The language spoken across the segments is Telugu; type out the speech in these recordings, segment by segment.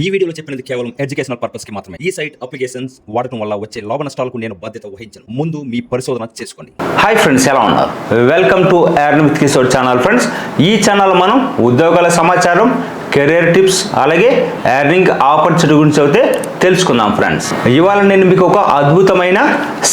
ఈ వీడియోలో చెప్పినది కేవలం ఎడ్యుకేషనల్ పర్పస్కి మాత్రమే. ఈ సైట్ అప్లికేషన్స్ వాడటం వల్ల వచ్చే లాభ నష్టాలకు నేను బాధ్యత వహించను. ముందు మీ పరిశోధన చేసుకోండి. హాయ్ ఫ్రెండ్స్ ఎలా ఉన్నారు? Welcome to earn with Kishore channel friends ఈ ఛానల్ మనం ఉద్యోగాల సమాచారం కెరీర్ టిప్స్ అలాగే ఎర్నింగ్ ఆపర్చునిటీ గురించి అయితే తెలుసుకుందాం ఫ్రెండ్స్ ఇవాళ నేను మీకు ఒక అద్భుతమైన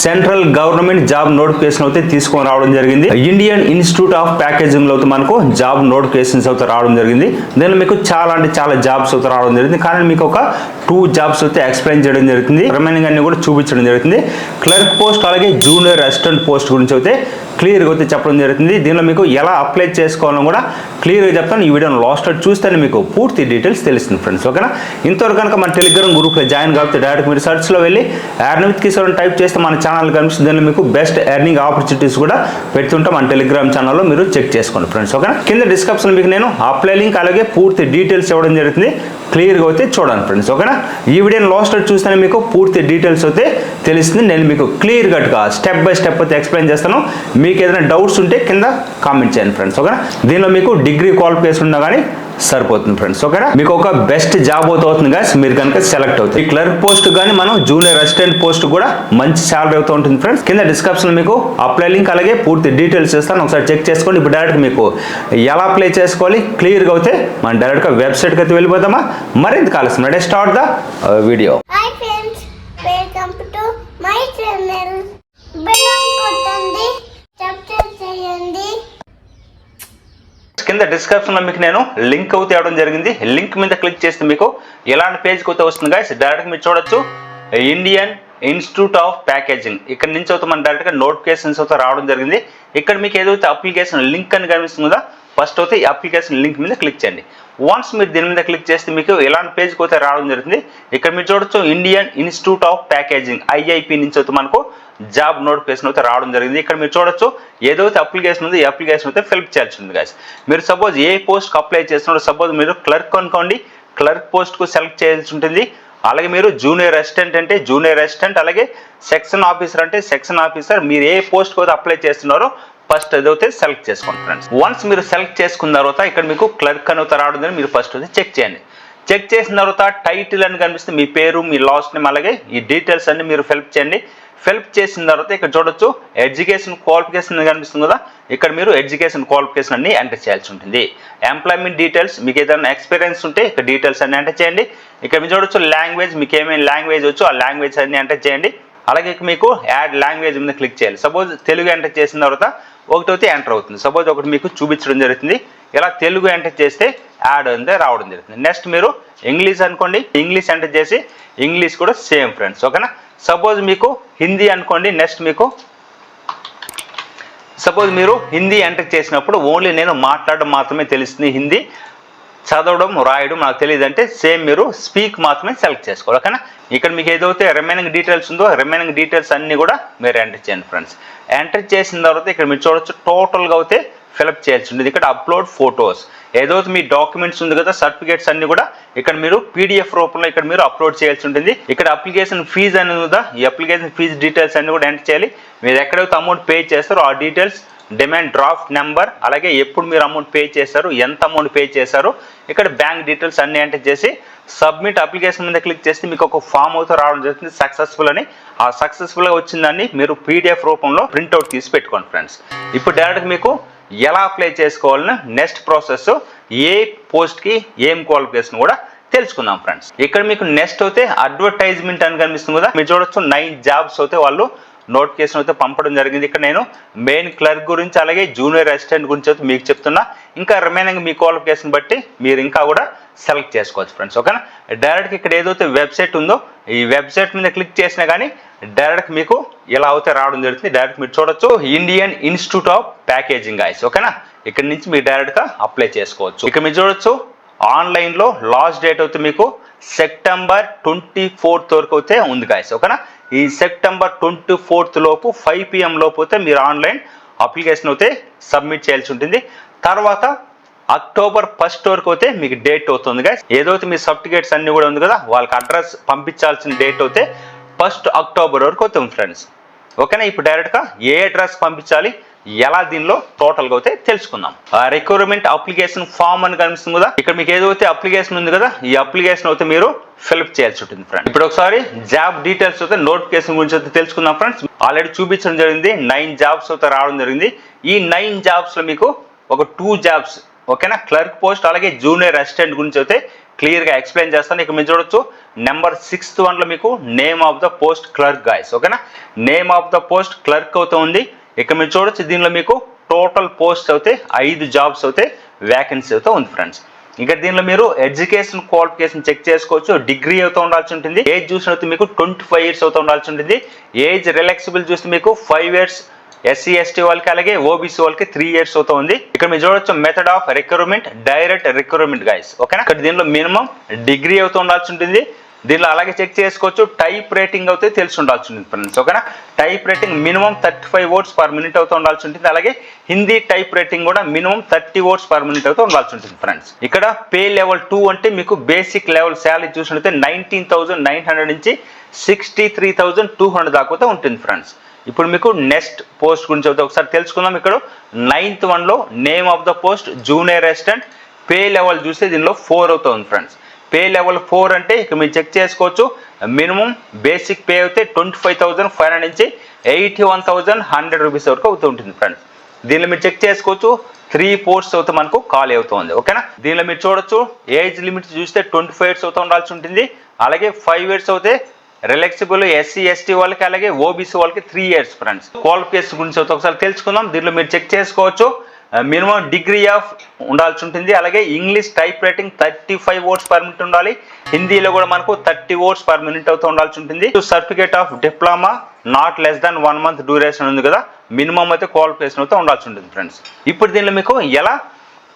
సెంట్రల్ గవర్నమెంట్ జాబ్ నోటిఫికేషన్ అయితే తీసుకొని రావడం జరిగింది. ఇండియన్ ఇన్స్టిట్యూట్ ఆఫ్ ప్యాకేజింగ్లో మనకు జాబ్ నోటిఫికేషన్స్ అయితే రావడం జరిగింది. దీనిలో మీకు చాలా అంటే చాలా జాబ్స్ అయితే రావడం జరిగింది. కానీ మీకు ఒక టూ జాబ్స్ అయితే ఎక్స్ప్లెయిన్ చేయడం జరుగుతుంది. రిమైనింగ్ అన్ని కూడా చూపించడం జరుగుతుంది. క్లర్క్ పోస్ట్ అలాగే జూనియర్ అసిస్టెంట్ పోస్ట్ గురించి అయితే క్లియర్గా అయితే చెప్పడం జరుగుతుంది. దీనిలో మీకు ఎలా అప్లై చేసుకోవాలని కూడా క్లియర్గా చెప్తాను. ఈ వీడియోని లాస్ట్ చూస్తేనే మీకు పూర్తి డీటెయిల్స్ తెలుస్తుంది ఫ్రెండ్స్ ఓకేనా? ఇంతవరకు కనుక మన టెలిగ్రామ్ గ్రూప్లో జాయిన్ కాబట్టి డైరెక్ట్ మీరు సెర్చ్లో వెళ్ళి ఎర్నవిత్ కిషోర్ టైప్ చేస్తే మన ఛానల్ కనిపిస్తుంది మీకు బెస్ట్ ఎర్నింగ్ ఆపర్చునిటీస్ కూడా పెడుతుంటాం. మన టెలిగ్రామ్ ఛానల్లో మీరు చెక్ చేసుకోండి ఫ్రెండ్స్ ఓకేనా కింద డిస్క్రిప్షన్ మీకు నేను అప్లై లింక్ అలాగే పూర్తి డీటెయిల్స్ ఇవ్వడం జరుగుతుంది. క్లియర్గా అయితే చూడండి ఫ్రెండ్స్ ఓకేనా ఈ వీడియోని లాస్ట్ చూస్తేనే మీకు పూర్తి డీటెయిల్స్ అయితే తెలుస్తుంది. నేను మీకు క్లియర్ కట్గా స్టెప్ బై స్టెప్ అయితే ఎక్స్ప్లెయిన్ చేస్తాను. మీకు ఏదైనా డౌట్స్ ఉంటే కింద కామెంట్ చేయండి ఫ్రెండ్స్ ఓకేనా దీనిలో మీకు డిగ్రీ క్వాలిఫికేషన్ ఉన్నా కానీ సరిపోతుంది ఫ్రెండ్స్ ఓకేనా మీకు ఒక బెస్ట్ జాబ్ అవుతుంది గాస్ మీరు కనుక సెలెక్ట్ అవుతుంది ఈ క్లర్క్ పోస్ట్ కానీ మనం జూనియర్ అసిస్టెంట్ పోస్ట్ కూడా మంచి శాలరీ అవుతూ ఉంటుంది ఫ్రెండ్స్ కింద డిస్క్రిప్షన్ మీకు అప్లై లింక్ అలాగే పూర్తి డీటెయిల్స్ ఇస్తాను. ఒకసారి చెక్ చేసుకోండి. ఇప్పుడు డైరెక్ట్ మీకు ఎలా అప్లై చేసుకోవాలి? క్లియర్గా అయితే మనం డైరెక్ట్గా వెబ్సైట్కి అయితే వెళ్ళిపోతామా మరింత కాలుస్తుంది ready start the video welcome to my channel bell కొట్టండి. సబ్స్క్రైబ్ చేయండి. కింద డిస్క్రిప్షన్లో మీకు నేను లింక్ అయితే ఇవ్వడం జరిగింది. లింక్ మీద క్లిక్ చేస్తే మీకు ఎలాంటి పేజ్కి అయితే వస్తుంది గాయస్ డైరెక్ట్ మీరు చూడొచ్చు. ఇండియన్ ఇన్స్టిట్యూట్ ఆఫ్ ప్యాకేజింగ్ ఇక్కడ నుంచి అయితే మన డైరెక్ట్గా నోటిఫికేషన్స్ అయితే రావడం జరిగింది. ఇక్కడ మీకు ఏదైతే అప్లికేషన్ లింక్ అని కనిపిస్తుందో ఫస్ట్ అయితే ఈ అప్లికేషన్ లింక్ మీద క్లిక్ చేయండి. వన్స్ మీరు దీని మీద క్లిక్ చేస్తే మీకు ఎలాంటి పేజ్కి అయితే రావడం జరుగుతుంది. ఇక్కడ మీరు చూడొచ్చు Indian institute of packaging IIP నుంచి అయితే మనకు జాబ్ నోటిఫికేషన్ అయితే రావడం జరిగింది. ఇక్కడ మీరు చూడొచ్చు ఏదైతే అప్లికేషన్ ఉందో ఈ అప్లికేషన్ అయితే ఫిల్ప్ చేయాల్సి ఉంది గాయస్ మీరు సపోజ్ ఏ పోస్ట్కి అప్లై చేస్తున్నారో సపోజ్ మీరు క్లర్క్ అనుకోండి క్లర్క్ పోస్ట్కు సెలెక్ట్ చేయాల్సి ఉంటుంది. అలాగే మీరు జూనియర్ అసిస్టెంట్ అంటే జూనియర్ అసిస్టెంట్ అలాగే సెక్షన్ ఆఫీసర్ అంటే సెక్షన్ ఆఫీసర్ మీరు ఏ పోస్ట్కి అయితే అప్లై చేస్తున్నారో ఫస్ట్ ఏదైతే సెలెక్ట్ చేసుకోండి ఫ్రెండ్స్ వన్స్ మీరు సెలెక్ట్ చేసుకున్న తర్వాత ఇక్కడ మీకు క్లర్క్ అని రావడం మీరు ఫస్ట్ అయితే చెక్ చేయండి. చెక్ చేసిన తర్వాత టైటిల్ అని కనిపిస్తే మీ పేరు మీ లాస్ట్ నేమ్ అలాగే ఈ డీటెయిల్స్ అన్ని మీరు ఫిల్ప్ చేయండి. ఫిల్ప్ చేసిన తర్వాత ఇక్కడ చూడొచ్చు ఎడ్యుకేషన్ క్వాలిఫికేషన్ కనిపిస్తుంది కదా. ఇక్కడ మీరు ఎడ్యుకేషన్ క్వాలిఫికేషన్ అన్ని ఎంటర్ చేయాల్సి ఉంటుంది. ఎంప్లాయ్మెంట్ డీటెయిల్స్ మీకు ఏదైనా ఎక్స్పీరియన్స్ ఉంటే ఇక్కడ డీటెయిల్స్ అన్ని ఎంటర్ చేయండి. ఇక్కడ మీరు చూడొచ్చు లాంగ్వేజ్ మీకు ఏమేమి లాంగ్వేజ్ వచ్చు ఆ లాంగ్వేజ్ అన్ని ఎంటర్ చేయండి. అలాగే మీకు యాడ్ లాంగ్వేజ్ మీద క్లిక్ చేయాలి. సపోజ్ తెలుగు ఎంటర్ చేసిన తర్వాత ఒకటి అయితే ఎంటర్ అవుతుంది. సపోజ్ ఒకటి మీకు చూపించడం జరుగుతుంది. ఇలా తెలుగు ఎంటర్ చేస్తే యాడ్ అంతే రావడం జరుగుతుంది. నెక్స్ట్ మీరు ఇంగ్లీష్ అనుకోండి ఇంగ్లీష్ ఎంటర్ చేసి ఇంగ్లీష్ కూడా సేమ్ ఫ్రెండ్స్ ఓకేనా సపోజ్ మీకు హిందీ అనుకోండి నెక్స్ట్ మీకు సపోజ్ మీరు హిందీ ఎంటర్ చేసినప్పుడు ఓన్లీ నేను మాట్లాడడం మాత్రమే తెలుస్తుంది హిందీ చదవడం రాయడం నాకు తెలియదు అంటే సేమ్ మీరు స్పీక్ మాత్రమే సెలెక్ట్ చేసుకోవాలి ఓకేనా? ఇక్కడ మీకు ఏదైతే రిమైనింగ్ డీటెయిల్స్ ఉందో రిమైనింగ్ డీటెయిల్స్ అన్నీ కూడా మీరు ఎంటర్ చేయండి ఫ్రెండ్స్ ఎంటర్ చేసిన తర్వాత ఇక్కడ మీరు చూడొచ్చు టోటల్గా అయితే ఫిలప్ చేయాల్సి ఉంటుంది. ఇక్కడ అప్లోడ్ ఫొటోస్ ఏదైతే మీ డాక్యుమెంట్స్ ఉంది కదా సర్టిఫికేట్స్ అన్ని కూడా ఇక్కడ మీరు పీడిఎఫ్ రూపంలో ఇక్కడ మీరు అప్లోడ్ చేయాల్సి ఉంటుంది. ఇక్కడ అప్లికేషన్ ఫీజు అనేది ఉందా? ఈ అప్లికేషన్ ఫీజు డీటెయిల్స్ అన్ని కూడా ఎంటర్ చేయాలి. మీరు ఎక్కడైతే అమౌంట్ పే చేస్తారో ఆ డీటెయిల్స్ డిమాండ్ డ్రాఫ్ట్ నెంబర్ అలాగే ఎప్పుడు మీరు అమౌంట్ పే చేశారు ఎంత అమౌంట్ పే చేశారు ఇక్కడ బ్యాంక్ డీటెయిల్స్ అన్ని ఎంటర్ చేసి సబ్మిట్ అప్లికేషన్ మీద క్లిక్ చేస్తే మీకు ఒక ఫామ్ అయితే రావడం జరుగుతుంది సక్సెస్ఫుల్ అని. ఆ సక్సెస్ఫుల్గా వచ్చిందాన్ని మీరు పీడిఎఫ్ రూపంలో ప్రింట్అవుట్ తీసి పెట్టుకోండి ఫ్రెండ్స్ ఇప్పుడు డైరెక్ట్ మీకు ఎలా అప్లై చేసుకోవాలని నెక్స్ట్ ప్రాసెస్ ఏ పోస్ట్కి ఏం క్వాలిఫికేషన్ కూడా తెలుసుకుందాం ఫ్రెండ్స్ ఇక్కడ మీకు నెక్స్ట్ అయితే అడ్వర్టైజ్మెంట్ అని కనిపిస్తుంది కదా మీరు చూడొచ్చు నైన్ జాబ్స్ అయితే వాళ్ళు నోటిఫికేషన్ అయితే పంపడం జరిగింది. ఇక్కడ నేను మెయిన్ క్లర్క్ గురించి అలాగే జూనియర్ అసిస్టెంట్ గురించి అయితే మీకు చెప్తున్నా. ఇంకా రిమైనింగ్ మీ క్వాలిఫికేషన్ బట్టి మీరు ఇంకా కూడా సెలెక్ట్ చేసుకోవచ్చు ఫ్రెండ్స్ ఓకేనా డైరెక్ట్ ఇక్కడ ఏదైతే వెబ్సైట్ ఉందో ఈ వెబ్సైట్ మీద క్లిక్ చేసినా కానీ డైరెక్ట్ మీకు ఇలా అయితే రావడం జరుగుతుంది. డైరెక్ట్ మీరు చూడొచ్చు. ఇండియన్ ఇన్స్టిట్యూట్ ఆఫ్ ప్యాకేజింగ్ ఐస్ ఓకేనా ఇక్కడ నుంచి మీరు డైరెక్ట్గా అప్లై చేసుకోవచ్చు. ఇక్కడ మీరు చూడొచ్చు. ఆన్లైన్లో లాస్ట్ డేట్ అయితే మీకు సెప్టెంబర్ ట్వంటీ ఫోర్త్ వరకు అయితే ఉంది గాయస్ ఓకేనా? ఈ సెప్టెంబర్ ట్వంటీ ఫోర్త్ లోపు ఫైవ్ పిఎం లోపు అయితే మీరు ఆన్లైన్ అప్లికేషన్ అయితే సబ్మిట్ చేయాల్సి ఉంటుంది. తర్వాత అక్టోబర్ ఫస్ట్ వరకు అయితే మీకు డేట్ అవుతుంది గాయస్ ఏదైతే మీ సర్టిఫికేట్స్ అన్ని కూడా ఉంది కదా వాళ్ళకి అడ్రస్ పంపించాల్సిన డేట్ అయితే ఫస్ట్ అక్టోబర్ వరకు అవుతుంది ఫ్రెండ్స్ ఓకేనా? ఇప్పుడు డైరెక్ట్గా ఏ అడ్రస్ పంపించాలి? ఎలా దీనిలో టోటల్గా అయితే తెలుసుకుందాం. రిక్వైర్మెంట్ అప్లికేషన్ ఫామ్ అని కనిపిస్తుంది కదా ఇక్కడ మీకు ఏదైతే అప్లికేషన్ ఉంది కదా ఈ అప్లికేషన్ అయితే మీరు ఫిల్అప్ చేయాల్సి ఉంటుంది ఫ్రెండ్ ఇప్పుడు ఒకసారి జాబ్ డీటెయిల్స్ అయితే నోటిఫికేషన్ గురించి అయితే తెలుసుకుందాం ఫ్రెండ్స్ ఆల్రెడీ చూపించడం జరిగింది నైన్ జాబ్స్ అయితే రావడం జరిగింది. ఈ నైన్ జాబ్స్లో మీకు ఒక టూ జాబ్స్ ఓకేనా? క్లర్క్ పోస్ట్ అలాగే జూనియర్ అసిస్టెంట్ గురించి అయితే క్లియర్గా ఎక్స్ప్లెయిన్ చేస్తాను. ఇక్కడ మీరు చూడొచ్చు నెంబర్ సిక్స్త్ వన్లో మీకు name of the post clerk guys ఓకేనా? Name of the post clerk అవుతూ ఉంది. ఇక్కడ మీరు చూడొచ్చు దీనిలో మీకు టోటల్ పోస్ట్ అయితే ఐదు జాబ్స్ అయితే వ్యాకెన్సీ అయితే ఉంది ఫ్రెండ్స్ ఇంకా దీనిలో మీరు ఎడ్యుకేషన్ క్వాలిఫికేషన్ చెక్ చేసుకోవచ్చు డిగ్రీ అవుతూ ఉండాల్సి ఉంటుంది ఏజ్ చూసినట్టు మీకు ట్వంటీ ఫైవ్ ఇయర్స్ అవుతూ ఉండాల్సి ఉంటుంది ఏజ్ రిలాక్సిబుల్ చూస్తే మీకు ఫైవ్ ఇయర్స్ ఎస్సీ ఎస్టీ వాళ్ళకి అలాగే ఓబీసీ వాళ్ళకి త్రీ ఇయర్స్ అవుతా ఉంది. ఇక్కడ మీరు చూడొచ్చు method of recruitment direct recruitment guys ఓకేనా ఇక్కడ దీనిలో మినిమం డిగ్రీ అవుతూ ఉండాల్సి ఉంటుంది దీనిలో అలాగే చెక్ చేసుకోవచ్చు. టైప్ రేటింగ్ అయితే తెలిసి ఉండాల్సి ఉంటుంది ఫ్రెండ్స్. ఓకేనా? Type rating minimum thirty five words per minute అవుతూ ఉండాల్సి ఉంటుంది అలాగే హిందీ టైప్ రేటింగ్ కూడా minimum thirty words per minute అవుతూ ఉండాల్సి ఉంటుంది ఫ్రెండ్స్. ఇక్కడ పే లెవెల్ టూ అంటే మీకు బేసిక్ లెవెల్ శాలరీ చూసినట్లయితే నైన్టీన్ థౌసండ్ నైన్ హండ్రెడ్ నుంచి sixty three thousand two hundred దాకా ఉంటుంది ఫ్రెండ్స్. ఇప్పుడు మీకు నెక్స్ట్ పోస్ట్ గురించి అయితే ఒకసారి తెలుసుకుందాం ఇక్కడ. నైన్త్ వన్లో name of the post junior assistant. Pay level చూస్తే దీనిలో ఫోర్ అవుతుంది ఫ్రెండ్స్. పే లెవెల్ ఫోర్ అంటే ఇక మీరు చెక్ చేసుకోవచ్చు. మినిమం బేసిక్ పే అయితే twenty five thousand five hundred నుంచి eighty one thousand hundred rupees వరకు అవుతూ ఉంటుంది ఫ్రెండ్స్ దీనిలో మీరు చెక్ చేసుకోవచ్చు. త్రీ ఫోర్స్ అయితే మనకు ఖాళీ అవుతుంది. ఓకేనా దీనిలో మీరు చూడొచ్చు. ఏజ్ లిమిట్ చూస్తే ట్వంటీ ఫైవ్ ఇయర్స్ అవుతూ ఉండాల్సి ఉంటుంది. అలాగే ఫైవ్ ఇయర్స్ అవుతే రిలాక్సిబుల్ ఎస్సీ ఎస్టీ వాళ్ళకి అలాగే ఓబీసీ వాళ్ళకి త్రీ ఇయర్స్ ఫ్రెండ్స్ క్వాలిఫికేషన్ గురించి అయితే ఒకసారి తెలుసుకుందాం. దీనిలో మీరు చెక్ చేసుకోవచ్చు. మినిమం డిగ్రీ ఆఫ్ ఉండాల్సి ఉంటుంది. అలాగే English type writing thirty five words per minute ఉండాలి. హిందీలో కూడా మనకు థర్టీ వర్డ్స్ పర్ మినిట్ అవుతూ ఉండాల్సి ఉంటుంది. Certificate of diploma not less than one month duration ఉంది కదా. మినిమం అయితే క్వాలిఫికేషన్ అయితే ఉండాల్సి ఉంటుంది ఫ్రెండ్స్ ఇప్పుడు దీనిలో మీకు ఎలా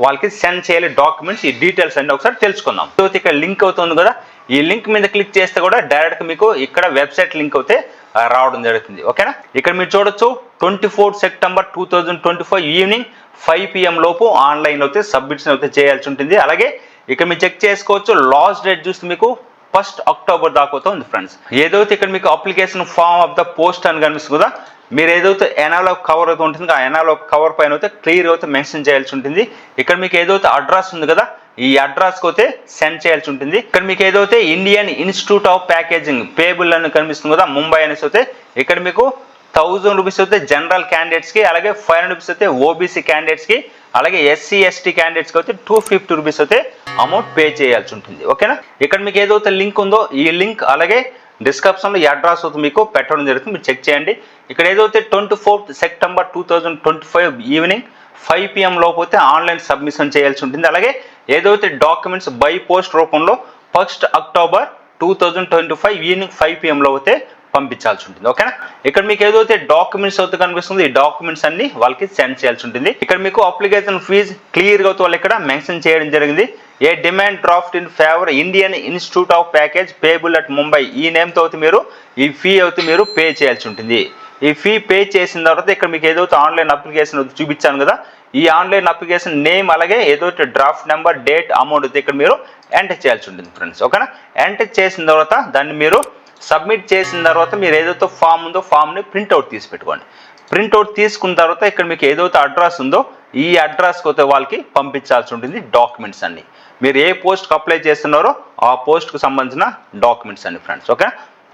వాళ్ళకి సెండ్ చేయాలి డాక్యుమెంట్స్ ఈ డీటెయిల్స్ అన్ని ఒకసారి తెలుసుకుందాం. సో ఇక్కడ లింక్ అవుతుంది కదా. ఈ లింక్ మీద క్లిక్ చేస్తే కూడా డైరెక్ట్ మీకు ఇక్కడ వెబ్సైట్ లింక్ అయితే uh, రావడం జరుగుతుంది. ఓకేనా ఇక్కడ మీరు చూడొచ్చు twenty four September two thousand twenty five evening five PM లోపు ఆన్లైన్ అయితే సబ్మిషన్ అయితే చేయాల్సి ఉంటుంది. అలాగే ఇక్కడ మీరు చెక్ చేసుకోవచ్చు లాస్ట్ డేట్ చూస్తే మీకు ఫస్ట్ అక్టోబర్ దాకా ఉంది ఫ్రెండ్స్. ఏదైతే ఇక్కడ మీకు application form of the post అని కనిపిస్తుంది కదా మీరు ఏదైతే ఎనాలో కవర్ అయితే ఉంటుంది ఆ ఎనాలో కవర్ పైన అయితే క్లియర్ అయితే మెన్షన్ చేయాల్సి ఉంటుంది. ఇక్కడ మీకు ఏదైతే అడ్రస్ ఉంది కదా ఈ అడ్రస్కి అయితే సెండ్ చేయాల్సి ఉంటుంది. ఇక్కడ మీకు ఏదైతే Indian Institute of Packaging payable అని కనిపిస్తుంది కదా ముంబై అనేసి అయితే ఇక్కడ మీకు థౌజండ్ రూపీస్ అయితే జనరల్ క్యాండిడేట్స్కి అలాగే ఫైవ్ హండ్రెడ్ రూపీస్ అయితే ఓబీసీ క్యాండిడేట్స్కి అలాగే ఎస్సీ ఎస్టీ క్యాండిడేట్స్కి అయితే టూ ఫిఫ్టీ రూపీస్ అయితే అమౌంట్ పే చేయాల్సి ఉంటుంది ఓకేనా ఇక్కడ మీకు ఏదైతే లింక్ ఉందో ఈ లింక్ అలాగే డిస్క్రిప్షన్లో ఈ అడ్రస్ అయితే మీకు పెట్టడం జరుగుతుంది మీరు చెక్ చేయండి. ఇక్కడ ఏదైతే twenty fourth September two thousand twenty five evening five PM లోపు అయితే ఆన్లైన్ సబ్మిషన్ చేయాల్సి ఉంటుంది. అలాగే ఏదైతే డాక్యుమెంట్స్ బై పోస్ట్ రూపంలో first October two thousand twenty five evening five పిఎంలో అయితే పంపించాల్సి ఉంటుంది ఓకేనా? ఇక్కడ మీకు ఏదైతే డాక్యుమెంట్స్ అయితే కనిపిస్తుంది ఈ డాక్యుమెంట్స్ అన్ని వాళ్ళకి సెండ్ చేయాల్సి ఉంటుంది. ఇక్కడ మీకు అప్లికేషన్ ఫీజ్ క్లియర్గా అయితే వాళ్ళు ఇక్కడ మెన్షన్ చేయడం జరిగింది. A demand draft in favour Indian Institute of Package payable at Mumbai. ఈ నేమ్తో అయితే మీరు ఈ ఫీ అయితే మీరు పే చేయాల్సి ఉంటుంది. ఈ ఫీ పే చేసిన తర్వాత ఇక్కడ మీకు ఏదైతే ఆన్లైన్ అప్లికేషన్ చూపించాను కదా ఈ ఆన్లైన్ అప్లికేషన్ నేమ్ అలాగే ఏదైతే డ్రాఫ్ట్ నెంబర్ డేట్ అమౌంట్ అయితే ఇక్కడ మీరు ఎంటర్ చేయాల్సి ఉంటుంది ఫ్రెండ్స్ ఓకేనా? ఎంటర్ చేసిన తర్వాత దాన్ని మీరు సబ్మిట్ చేసిన తర్వాత మీరు ఏదైతే ఫామ్ ఉందో ఫామ్ని ప్రింట్అవుట్ తీసి పెట్టుకోండి. ప్రింట్అవుట్ తీసుకున్న తర్వాత ఇక్కడ మీకు ఏదైతే అడ్రస్ ఉందో ఈ అడ్రస్కి అయితే వాళ్ళకి పంపించాల్సి ఉంటుంది డాక్యుమెంట్స్ అన్ని. మీరు ఏ పోస్ట్కి అప్లై చేస్తున్నారో ఆ పోస్ట్కి సంబంధించిన డాక్యుమెంట్స్ అన్ని ఫ్రెండ్స్ ఓకే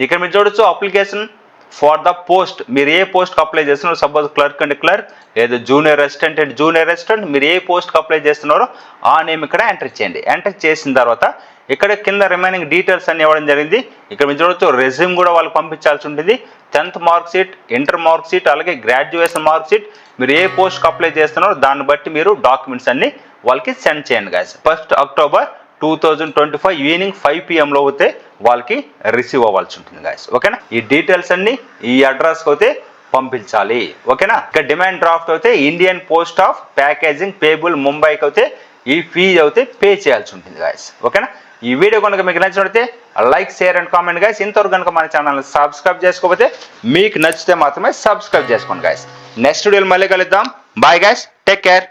ఇక్కడ మీరు చూడొచ్చు అప్లికేషన్ ఫర్ ద పోస్ట్ మీరు ఏ పోస్ట్కి అప్లై చేస్తున్నారో సపోజ్ క్లర్క్ అండ్ క్లర్క్ లేదా junior assistant and junior assistant మీరు ఏ పోస్ట్కి అప్లై చేస్తున్నారో ఆ నేమ్ ఇక్కడ ఎంటర్ చేయండి. ఎంటర్ చేసిన తర్వాత ఇక్కడ కింద రిమైనింగ్ డీటెయిల్స్ అన్ని ఇవ్వడం జరిగింది. ఇక్కడ మీరు చూడొచ్చు రెజ్యూమ్ కూడా వాళ్ళకి పంపించాల్సి ఉంటుంది. Tenth mark sheet inter mark sheet అలాగే గ్రాడ్యుయేషన్ మార్క్ షీట్ మీరు ఏ పోస్ట్కి అప్లై చేస్తున్నారో దాన్ని బట్టి మీరు డాక్యుమెంట్స్ అన్ని వాళ్ళకి సెండ్ చేయండి guys first October two thousand twenty five evening five పిఎంలో అయితే వాళ్ళకి రిసీవ్ అవ్వాల్సి ఉంటుంది గాయస్ ఓకేనా ఈ డీటెయిల్స్ అన్ని ఈ అడ్రస్కి అయితే పంపించాలి. ఓకేనా ఇక డిమాండ్ డ్రాఫ్ట్ అయితే Indian post of packaging payable ముంబైకి అయితే ఈ ఫీ అయితే పే చేయాల్సి ఉంటుంది గాయస్ ఓకేనా ఈ వీడియో కనుక మీకు నచ్చినట్లయితే like share and comment guys ఇంతవరకు కనుక మన ఛానల్ని సబ్స్క్రైబ్ చేసుకోకపోతే మీకు నచ్చితే మాత్రమే సబ్స్క్రైబ్ చేసుకోండి గాయస్ నెక్స్ట్ వీడియోలో మళ్ళీ కలుద్దాం. Bye guys take care